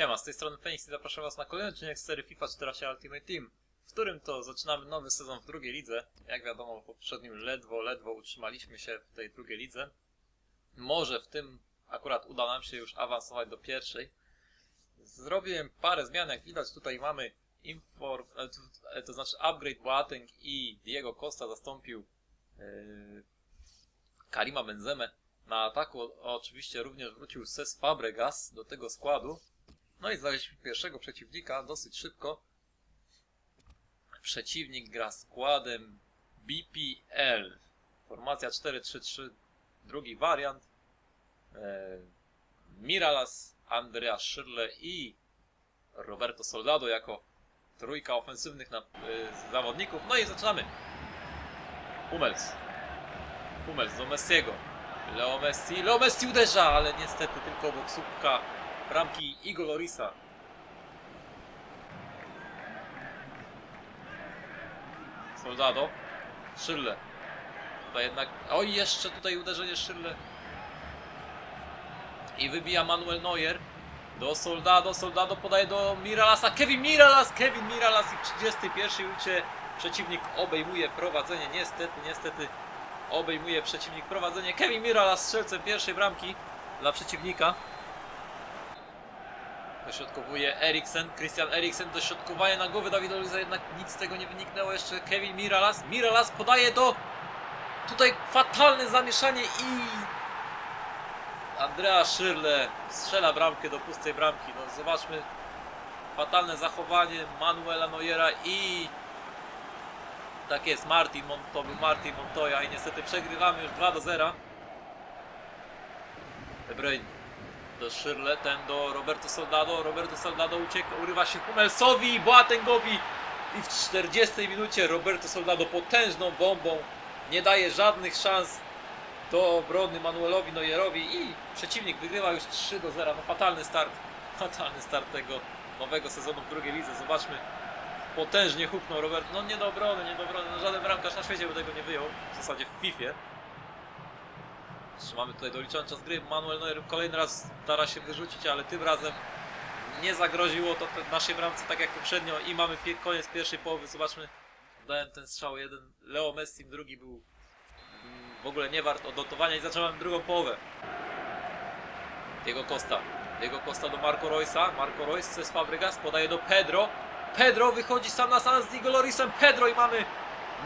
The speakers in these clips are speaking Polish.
Siema, z tej strony Fenix i zapraszam was na kolejny odcinek z serii FIFA 14 Ultimate Team, w którym to zaczynamy nowy sezon w drugiej lidze. Jak wiadomo, w poprzednim ledwo, ledwo utrzymaliśmy się w tej drugiej lidze. Może w tym akurat uda nam się już awansować do pierwszej. Zrobiłem parę zmian, jak widać tutaj mamy inform, e, to, e, to znaczy upgrade Boateng i Diego Costa zastąpił yy, Karima Benzemę. Na ataku oczywiście również wrócił Ses Fabregas do tego składu. No i znaleźliśmy pierwszego przeciwnika dosyć szybko. Przeciwnik gra składem BPL. Formacja 4-3-3, drugi wariant. E, Miralas, Andrea Schürrle i Roberto Soldado jako trójka ofensywnych na, e, zawodników. No i zaczynamy. Hummels. Hummels do Messiego. Leo Messi. Leo Messi uderza, ale niestety tylko obok słupka bramki Igor Lorisa. Soldado. Szyrle. Tutaj jednak... Oj, jeszcze tutaj uderzenie Szyrle. I wybija Manuel Neuer. Do Soldado. Soldado podaje do Miralasa. Kevin Miralas! Kevin Miralas i w 31 minucie przeciwnik obejmuje prowadzenie. Niestety, niestety obejmuje przeciwnik prowadzenie. Kevin Miralas strzelcem pierwszej bramki dla przeciwnika. Dośrodkowuje Eriksen, Christian Eriksen, dośrodkowanie na głowę Dawida Luiza, jednak nic z tego nie wyniknęło. Jeszcze Kevin Miralas. Miralas podaje do... Tutaj fatalne zamieszanie i... Andrea Schürrle strzela bramkę do pustej bramki. No zobaczmy. Fatalne zachowanie Manuela Neuera i... Tak jest, Martin, Mon to był Martin Montoya i niestety przegrywamy już 2 do 0. De Bruyne do Schürrle, ten do Roberto Soldado. Roberto Soldado ucieka, urywa się Hummelsowi i Boatengowi. I w 40 minucie Roberto Soldado potężną bombą nie daje żadnych szans do obrony Manuelowi Neuerowi i przeciwnik wygrywa już 3 do 0. No fatalny start, fatalny start tego nowego sezonu w drugiej lidze. Zobaczmy, potężnie huknął Robert. No nie do obrony, nie do obrony. No, żaden bramkarz na świecie by tego nie wyjął. W zasadzie w FIFA. Trzymamy tutaj doliczony czas gry. Manuel Neuer kolejny raz stara się wyrzucić, ale tym razem nie zagroziło to naszej bramce tak jak poprzednio i mamy koniec pierwszej połowy. Zobaczmy, dałem ten strzał jeden Leo Messi, drugi był w ogóle nie wart odnotowania i zaczynamy drugą połowę. Diego Costa. Diego Costa do Marco Roysa. Marco Royce z Fabregas podaje do Pedro. Pedro wychodzi sam na sam z Lorisem. Pedro i mamy,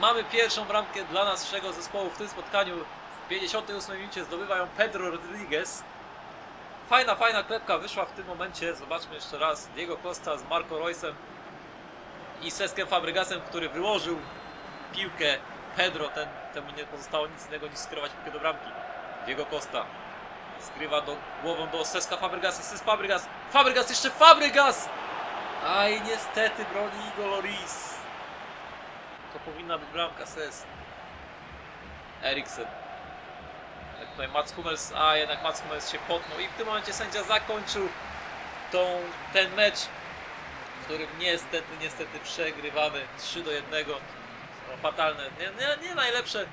mamy pierwszą bramkę dla naszego zespołu w tym spotkaniu. W 58 minucie zdobywa ją Pedro Rodriguez. Fajna, fajna klepka wyszła w tym momencie. Zobaczmy jeszcze raz. Diego Costa z Marco Roysem i Seskiem Fabregasem, który wyłożył piłkę. Pedro, ten, temu nie pozostało nic innego niż skierować piłkę do bramki. Diego Costa skrywa do, głową do Seska Fabregasa. Ses Fabregas. Fabregas, jeszcze Fabregas! Aj, niestety broni Igor Loris. To powinna być bramka, Ses. Eriksen. Tutaj Mats Hummels, a jednak Mats Hummels się potnął i w tym momencie sędzia zakończył tą, ten mecz, w którym niestety, niestety przegrywamy 3 do 1. No, fatalne, nie, nie, nie najlepsze,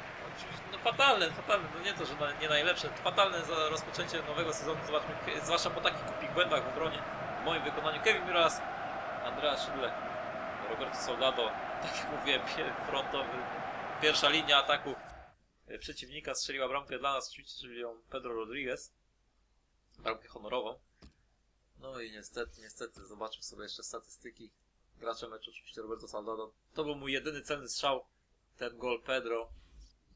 no fatalne, fatalne, no nie to, że nie najlepsze, fatalne za rozpoczęcie nowego sezonu, zobaczmy, zwłaszcza po takich głupich błędach w obronie, w moim wykonaniu, Kevin Miras, Andrea Schürrle, Roberto Soldado, tak jak mówiłem, frontowy, pierwsza linia ataku przeciwnika strzeliła bramkę dla nas, oczywiście, czyli ją Pedro Rodriguez, bramkę honorową. No i niestety, niestety, zobaczmy sobie jeszcze statystyki. Gracze meczu oczywiście Roberto Soldado. To był mój jedyny celny strzał, ten gol Pedro.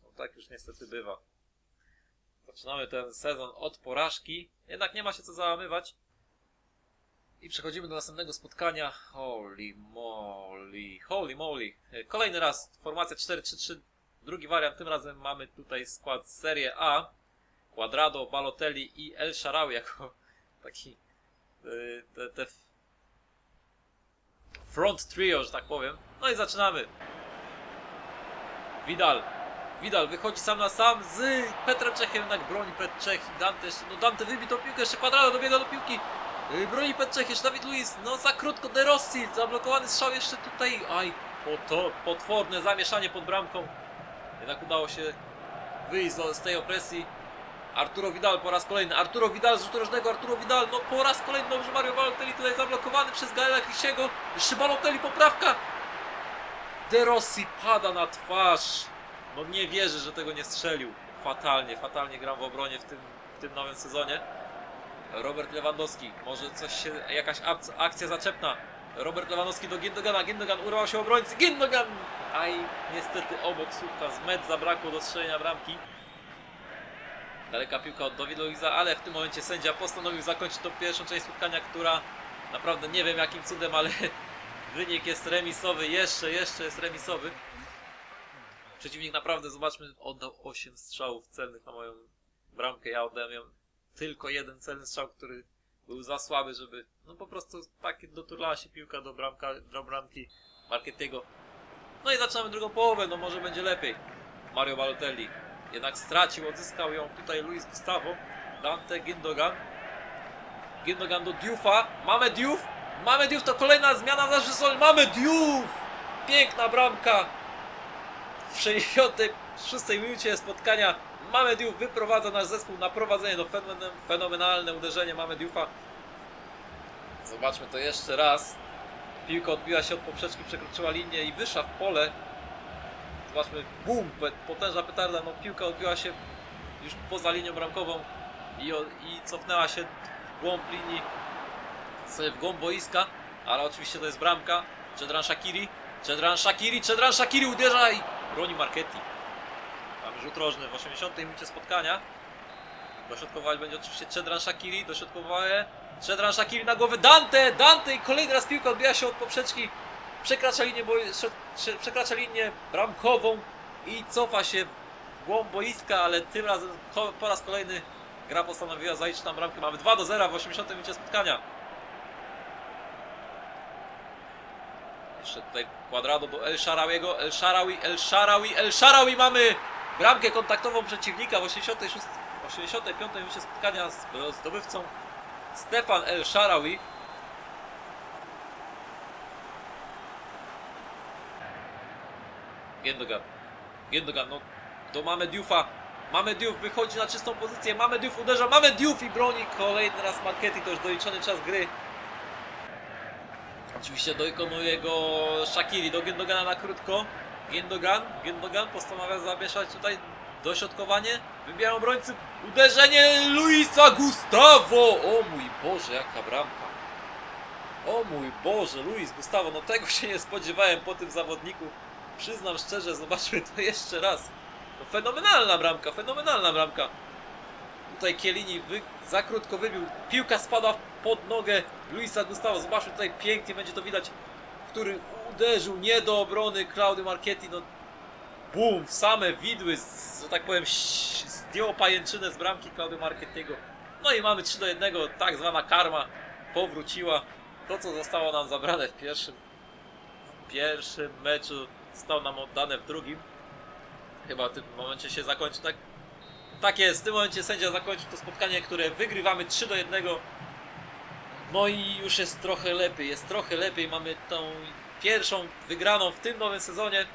No tak już niestety bywa. Zaczynamy ten sezon od porażki, jednak nie ma się co załamywać. I przechodzimy do następnego spotkania. Holy moly, holy moly. E, Kolejny raz formacja 4-3-3, drugi wariant. Tym razem mamy tutaj skład Serie A. Quadrado, Balotelli i El Sharawi jako taki y, te, te front trio, że tak powiem. No i zaczynamy. Vidal. Vidal wychodzi sam na sam z Petrem Czechem, jednak broni Petr Czech Dante jeszcze, no Dante wybi tą piłkę, jeszcze Quadrado dobiega do piłki. Y, Broni Petr Czech, jeszcze Dawid Luiz, no za krótko De Rossi, zablokowany strzał jeszcze tutaj, aj, po to, potworne zamieszanie pod bramką. Jednak udało się wyjść z tej opresji. Arturo Vidal po raz kolejny. Arturo Vidal z rzutu rożnego. Arturo Vidal, no po raz kolejny dobrze Mario Balotelli tutaj zablokowany przez Gaela Krisiego. Jeszcze Balotelli poprawka. De Rossi pada na twarz. No nie wierzę, że tego nie strzelił. Fatalnie, fatalnie gram w obronie w tym, w tym nowym sezonie. Robert Lewandowski, może coś się, jakaś ak- akcja zaczepna. Robert Lewandowski do Gindogana, Gindogan urwał się obrońcy, Gindogan! Aj, niestety obok słupka z met zabrakło do strzelenia bramki. Daleka piłka od Dawida Luiza, ale w tym momencie sędzia postanowił zakończyć tą pierwszą część spotkania, która naprawdę nie wiem jakim cudem, ale wynik jest remisowy, jeszcze, jeszcze jest remisowy. Przeciwnik naprawdę, zobaczmy, oddał 8 strzałów celnych na moją bramkę. Ja oddałem tylko jeden celny strzał, który był za słaby, żeby no po prostu tak doturlała się piłka do, bramka, do bramki Marketiego. No i zaczynamy drugą połowę, no może będzie lepiej. Mario Balotelli jednak stracił, odzyskał ją tutaj Luis Gustavo, Dante Gindogan. Gindogan do Diouf'a, mamy Diouf, mamy Diouf, to kolejna zmiana w naszym sol, mamy Diouf! Piękna bramka! W 66 minucie spotkania Mamy Diouf wyprowadza nasz zespół na prowadzenie, no fenomen, fenomenalne uderzenie Mamy Diouf'a. Zobaczmy to jeszcze raz. Piłka odbiła się od poprzeczki, przekroczyła linię i wyszła w pole. Zobaczmy, bum, potężna petarda, no piłka odbiła się już poza linią bramkową i, i cofnęła się w głąb linii, sobie w głąb boiska, ale oczywiście to jest bramka. Cedran Shakiri, Cedran Shakiri, Cedran Shakiri uderza i broni Marketti. Rzut rożny. W 80 minucie spotkania. Dośrodkować będzie oczywiście Cedran Shakiri, dośrodkowanie Cedran Shakiri na głowę. Dante, Dante i kolejny raz piłka odbija się od poprzeczki, przekracza linię, prze- przekracza linię bramkową i cofa się w głąb boiska, ale tym razem po raz kolejny gra postanowiła zaliczyć tam bramkę. Mamy 2 do 0 w 80 minucie spotkania. Jeszcze tutaj Quadrado do El Sharawiego, El Sharawi, El Sharawi, El Sharawi mamy bramkę kontaktową przeciwnika w 86, 85 minucie spotkania z zdobywcą Stefan El Sharawi. Gendogan, Gendogan, no to mamy Diouf'a, mamy Diouf, wychodzi na czystą pozycję, mamy Diouf, uderza, mamy Diouf i broni kolejny raz Marketti, to już doliczony czas gry. Oczywiście dokonuje go Shakiri do Gendogana na krótko. Gendogan, Gendogan postanawia zamieszać tutaj dośrodkowanie. Wybierają obrońcy. Uderzenie Luisa Gustavo! O mój Boże, jaka bramka. O mój Boże, Luis Gustavo, no tego się nie spodziewałem po tym zawodniku. Przyznam szczerze, zobaczmy to jeszcze raz. No fenomenalna bramka, fenomenalna bramka. Tutaj Kielini wy, za krótko wybił. Piłka spada pod nogę Luisa Gustavo. Zobaczmy tutaj pięknie będzie to widać, który uderzył nie do obrony Claudio Marchetti. No bum, same widły, że tak powiem, zdjął pajęczynę z bramki Claudio Marchettiego. No i mamy 3 do 1, tak zwana karma powróciła. To co zostało nam zabrane w pierwszym w pierwszym meczu zostało nam oddane w drugim. Chyba w tym momencie się zakończy, tak? Tak jest, w tym momencie sędzia zakończył to spotkanie, które wygrywamy 3 do 1. No i już jest trochę lepiej, jest trochę lepiej. Mamy tą pierwszą wygraną w tym nowym sezonie.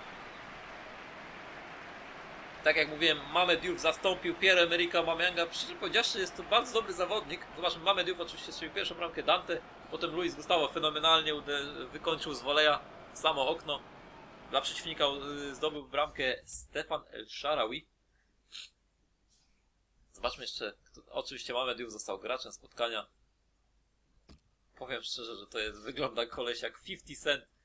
Tak jak mówiłem, Mamy Diouf zastąpił Pierre Emerica Aubameyanga. Szczerze powiedziawszy, jest to bardzo dobry zawodnik. Zobaczmy, Mamy Diouf oczywiście strzelił pierwszą bramkę Dante, potem Luis Gustavo fenomenalnie wykończył z woleja samo okno. Dla przeciwnika y, zdobył bramkę Stefan El Sharawi. Zobaczmy jeszcze, oczywiście Mamy Diouf został graczem spotkania. Powiem szczerze, że to jest, wygląda koleś jak 50 Cent.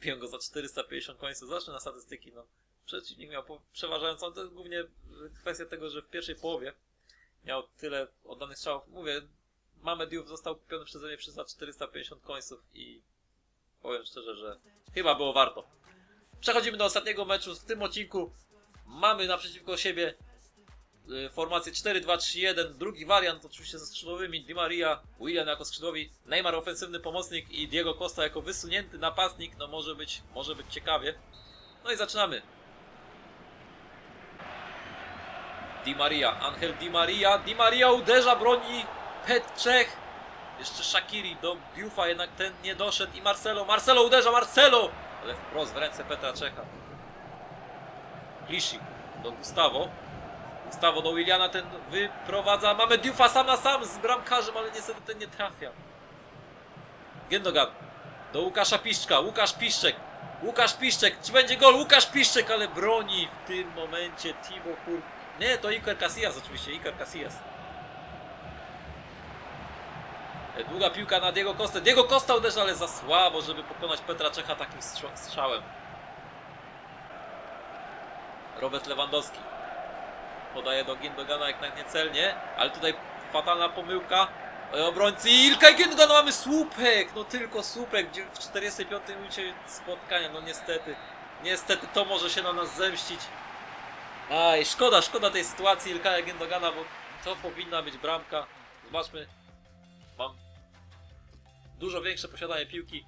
Kupiłem go za 450 końców. Zacznę na statystyki, no. Przeciwnik miał przeważającą, to jest głównie kwestia tego, że w pierwszej połowie miał tyle oddanych strzałów. Mówię, mamy Diouf został kupiony przeze mnie przez za 450 końców i powiem szczerze, że chyba było warto. Przechodzimy do ostatniego meczu. W tym odcinku mamy naprzeciwko siebie formację 4-2-3-1. Drugi wariant oczywiście ze skrzydłowymi Di Maria, William jako skrzydłowi, Neymar ofensywny pomocnik i Diego Costa jako wysunięty napastnik. No może być, może być ciekawie. No i zaczynamy. Di Maria, Angel Di Maria, Di Maria uderza, broni Pet Czech. Jeszcze Shakiri do Diouf'a, jednak ten nie doszedł i Marcelo, Marcelo uderza, Marcelo! Ale wprost w ręce Petra Czecha. Kliszy do Gustavo. Gustavo do Williana ten wyprowadza. Mamy Diouf'a sam na sam z bramkarzem, ale niestety ten nie trafia. Gendogan do Łukasza Piszczka. Łukasz Piszczek. Łukasz Piszczek. Czy będzie gol? Łukasz Piszczek, ale broni w tym momencie Timo Kur... Nie, to Iker Casillas oczywiście. Iker Casillas. Długa piłka na Diego Costa. Diego Costa uderza, ale za słabo, żeby pokonać Petra Czecha takim strzałem. Robert Lewandowski. Podaje do Gindogana jak nawet niecelnie, ale tutaj fatalna pomyłka. E, Obrońcy Ilka i Gindogana mamy słupek! No tylko słupek, gdzie w 45 minucie spotkania, no niestety. Niestety to może się na nas zemścić. Aj, szkoda, szkoda tej sytuacji Ilka i Gindogana, bo to powinna być bramka. Zobaczmy. Mam dużo większe posiadanie piłki,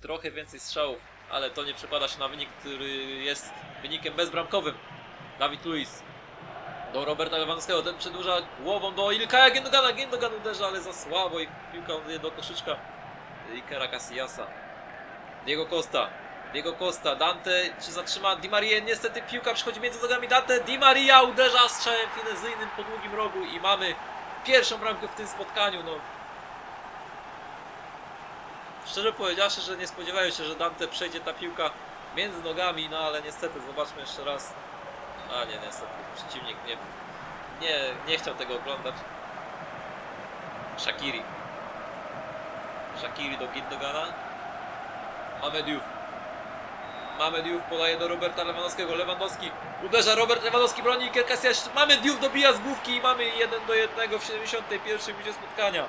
trochę więcej strzałów, ale to nie przekłada się na wynik, który jest wynikiem bezbramkowym. Dawid Luiz do Roberta Lewandowskiego, ten przedłuża głową do Ilkaja Gendogana, Gendogan uderza, ale za słabo i piłka oddaje do koszyczka Ikera Casillasa. Diego Costa, Diego Costa, Dante, czy zatrzyma Di Maria, niestety piłka przychodzi między nogami Dante, Di Maria uderza strzałem finezyjnym po długim rogu i mamy pierwszą bramkę w tym spotkaniu, no Szczerze powiedziawszy, że nie spodziewałem się, że Dante przejdzie ta piłka między nogami, no ale niestety zobaczmy jeszcze raz. A nie, niestety przeciwnik nie, nie, nie chciał tego oglądać. Shakiri. Shakiri do Gindogana. Mamy Diouf. Mamy Diouf, podaje do Roberta Lewandowskiego. Lewandowski uderza, Robert Lewandowski broni Iker Casillas. Mamy Diouf, dobija z główki i mamy 1 do 1 w 71 minucie spotkania.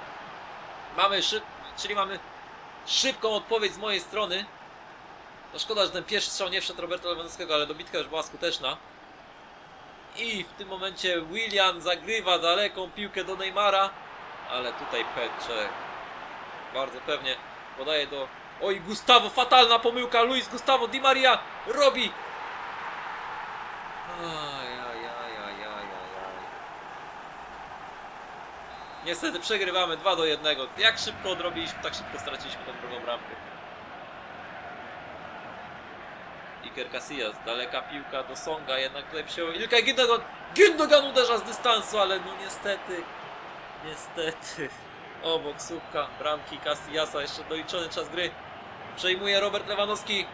Mamy szyb, czyli mamy szybką odpowiedź z mojej strony. No szkoda, że ten pierwszy strzał nie wszedł Roberta Lewandowskiego, ale dobitka już była skuteczna. I w tym momencie William zagrywa daleką piłkę do Neymara, ale tutaj Petrze bardzo pewnie podaje do... Oj, Gustavo, fatalna pomyłka, Luis Gustavo, Di Maria robi... Aj. Niestety przegrywamy 2 do 1. Jak szybko odrobiliśmy, tak szybko straciliśmy tą drugą bramkę. Iker Casillas, daleka piłka do Songa, jednak tutaj przyjął Ilkay Gündogan. Gündogan uderza z dystansu, ale no niestety, niestety. Obok słupka bramki Casillasa, jeszcze doliczony czas gry. Przejmuje Robert Lewandowski.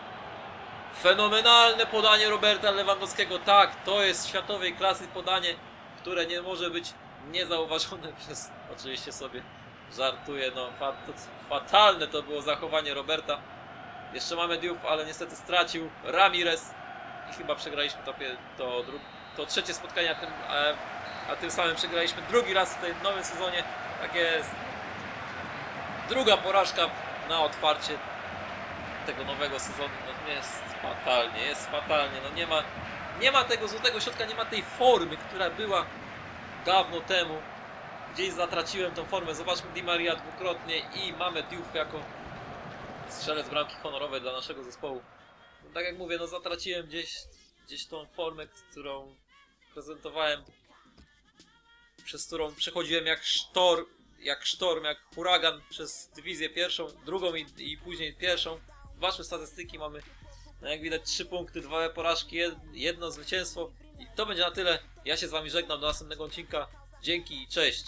Fenomenalne podanie Roberta Lewandowskiego. Tak, to jest światowej klasy podanie, które nie może być niezauważone przez, oczywiście sobie żartuję, no fat, fatalne to było zachowanie Roberta. Jeszcze mamy Diouf, ale niestety stracił Ramirez i chyba przegraliśmy to, to, to trzecie spotkanie, a tym, a, a tym samym przegraliśmy drugi raz w tym nowym sezonie. Tak jest. Druga porażka na otwarcie tego nowego sezonu. No jest fatalnie, jest fatalnie. No nie ma, nie ma tego złotego środka, nie ma tej formy, która była dawno temu. Gdzieś zatraciłem tą formę. Zobaczmy Di Maria dwukrotnie i mamy Diouf jako strzelec bramki honorowej dla naszego zespołu. No, tak jak mówię, no zatraciłem gdzieś, gdzieś tą formę, którą prezentowałem, przez którą przechodziłem jak sztorm, jak sztorm, jak huragan przez dywizję pierwszą, drugą i, i później pierwszą. Zobaczmy statystyki, mamy no jak widać 3 punkty, 2 porażki, jed- jedno zwycięstwo. I to będzie na tyle. Ja się z wami żegnam do następnego odcinka. Dzięki i cześć.